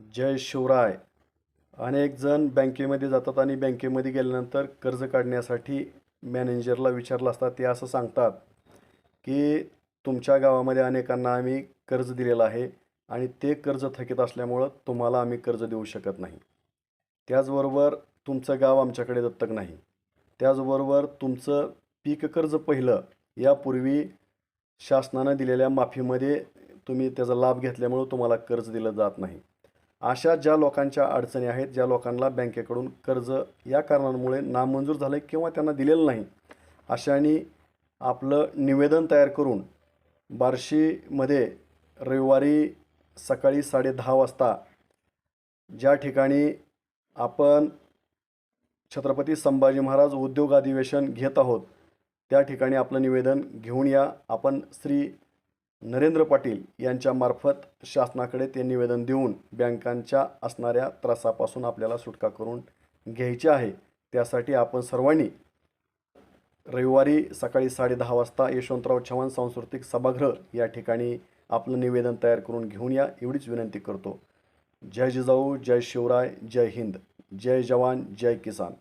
जय शिवराय. अनेक जण बँकेमध्ये जातात आणि बँकेमध्ये गेल्यानंतर कर्ज काढण्यासाठी मॅनेजरला विचारलं असतात ते असं सांगतात की तुमच्या गावामध्ये अनेकांना आम्ही कर्ज दिलेलं आहे आणि ते कर्ज थकीत असल्यामुळं तुम्हाला आम्ही कर्ज देऊ शकत नाही. त्याचबरोबर तुमचं गाव आमच्याकडे दत्तक नाही. त्याचबरोबर तुमचं पीक कर्ज पहिलं यापूर्वी शासनानं दिलेल्या माफीमध्ये तुम्ही त्याचा लाभ घेतल्यामुळं तुम्हाला कर्ज दिलं जात नाही. अशा ज्या लोकांच्या अडचणी आहेत ज्या लोकांना बँकेकडून कर्ज या कारणांमुळे नामंजूर झालं किंवा त्यांना दिलेलं नाही अशाने आपलं निवेदन तयार करून बार्शीमध्ये रविवारी सकाळी साडे दहा वाजता ज्या ठिकाणी आपण छत्रपती संभाजी महाराज उद्योग अधिवेशन घेत आहोत त्या ठिकाणी आपलं निवेदन घेऊन या. आपण श्री नरेंद्र पाटील यांच्यामार्फत शासनाकडे ते निवेदन देऊन बँकांच्या असणाऱ्या त्रासापासून आपल्याला सुटका करून घ्यायची आहे. त्यासाठी आपण सर्वांनी रविवारी सकाळी साडे दहा वाजता यशवंतराव चव्हाण सांस्कृतिक सभागृह या ठिकाणी आपलं निवेदन तयार करून घेऊन या एवढीच विनंती करतो. जय जिजाऊ जय शिवराय जय हिंद जय जवान जय किसान.